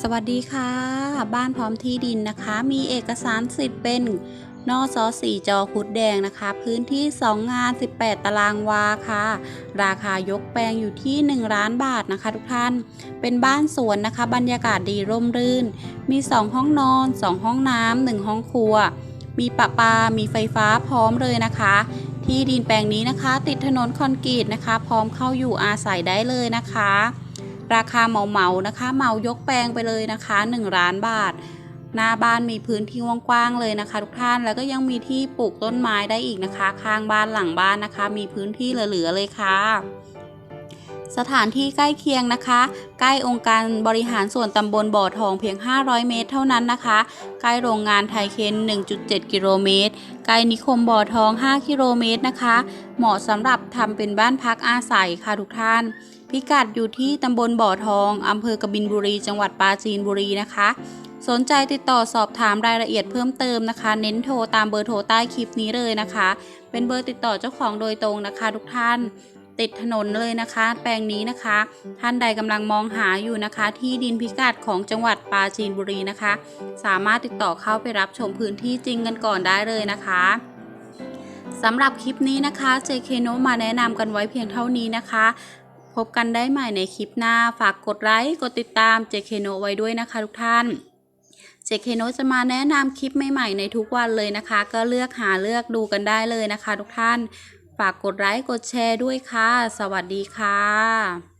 สวัสดีค่ะ บ้านพร้อมที่ดินนะคะ มีเอกสารสิทธิ์เป็นนอซอสีจอคุดแดงนะคะ พื้นที่ 2 งาน 18 ตารางวาค่ะ ราคายกแปลงอยู่ที่ 1 ล้านบาทนะคะ ทุกท่าน เป็นบ้านสวนนะคะ บรรยากาศดีร่มรื่น มี 2 ห้องนอน 2 ห้องน้ำ1ห้องครัว มีประปา มีไฟฟ้าพร้อมเลยนะคะ ที่ดินแปลงนี้นะคะ ติดถนนคอนกรีตนะคะ พร้อมเข้าอยู่อาศัยได้เลยนะคะ ราคาเหมาเหมานะคะ เหมายกแปลงไปเลยนะคะ 1 ล้านบาท หน้าบ้านมีพื้นที่กว้างๆเลยนะคะ ทุกท่านแล้วก็ยังมีที่ปลูกต้นไม้ได้อีกนะคะ ข้างบ้านหลังบ้านนะคะ มีพื้นที่เหลือๆเลยค่ะ สถานที่ใกล้เคียงนะคะ ใกล้องค์การบริหารส่วนตำบลบ่อทองเพียง 500 เมตร เท่านั้นนะคะ ใกล้โรงงานไทยเคน 1.7 กิโลเมตร ใกล้นิคมบ่อทอง 5 กิโลเมตรนะคะ เหมาะสำหรับทำเป็นบ้านพักอาศัยค่ะทุกท่าน พิกัดอยู่ที่ตำบลบ่อทองอำเภอกบินบุรี จังหวัดปราจีนบุรีนะคะ สนใจติดต่อสอบถามรายละเอียดเพิ่มเติมนะคะ เน้นโทรตามเบอร์โทรใต้คลิปนี้เลยนะคะ เป็นเบอร์ติดต่อเจ้าของโดยตรงนะคะ ทุกท่าน ติดถนนเลยนะคะ แปลงนี้นะคะ ท่านใดกำลังมองหาอยู่นะคะ ที่ดินพิกัดของจังหวัดปราจีนบุรีนะคะ สามารถติดต่อเข้าไปรับชมพื้นที่จริงกันก่อนได้เลยนะคะสำหรับคลิปนี้นะคะ JK n o มาแนะนำกันไว้เพียงเท่านี้นะคะ พบกันได้ใหม่ในคลิปหน้า ฝากกดไลค์ กดติดตาม JK n o ไว้ด้วยนะคะทุกท่าน JK n o จะมาแนะนำคลิปใหม่ๆในทุกวันเลยนะคะ ก็เลือกหาเลือกดูกันได้เลยนะคะทุกท่าน ฝากกดไลค์กดแชร์ด้วยค่ะ สวัสดีค่ะ